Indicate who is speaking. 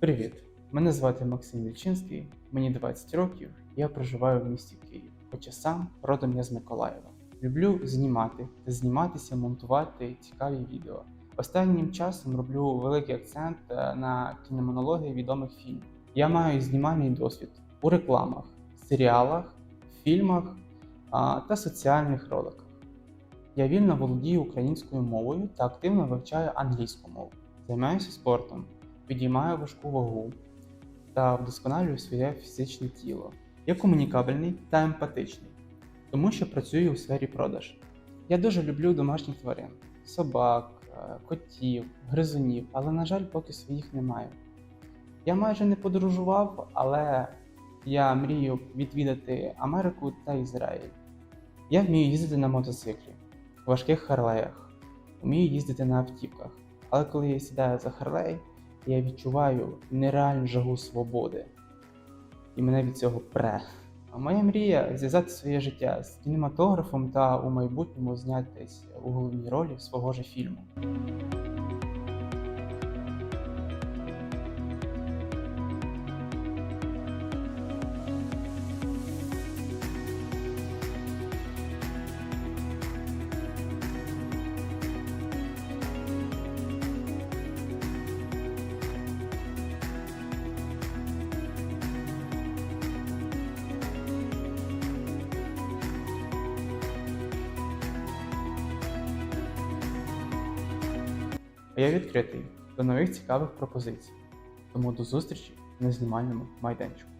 Speaker 1: Привіт! Мене звати Максим Вільчинський, мені 20 років, я проживаю в місті Київ, хоча сам родом я з Миколаєва. Люблю знімати та зніматися, монтувати цікаві відео. Останнім часом роблю великий акцент е, на кінемонології відомих фільмів. Я маю знімальний досвід у рекламах, серіалах, фільмах та соціальних роликах. Я вільно володію українською мовою та активно вивчаю англійську мову. Займаюся спортом, підіймаю важку вагу та вдосконалюю своє фізичне тіло. Я комунікабельний та емпатичний, тому що працюю у сфері продаж. Я дуже люблю домашніх тварин: собак, е, котів, гризунів, але, на жаль, поки своїх немає. Я майже не подорожував, але я мрію відвідати Америку та Ізраїль. Я вмію їздити на мотоциклі, важких харлеях, вмію їздити на автівках. Але коли я сідаю за харлей, я відчуваю нереальну жагу свободи. І мене від цього пре. А моя мрія зв'язати своє життя з кінематографом та у майбутньому знятись у головній ролі свого ж фільму. Я відкритий до нових цікавих пропозицій. Тому до зустрічі на знімальному майданчику.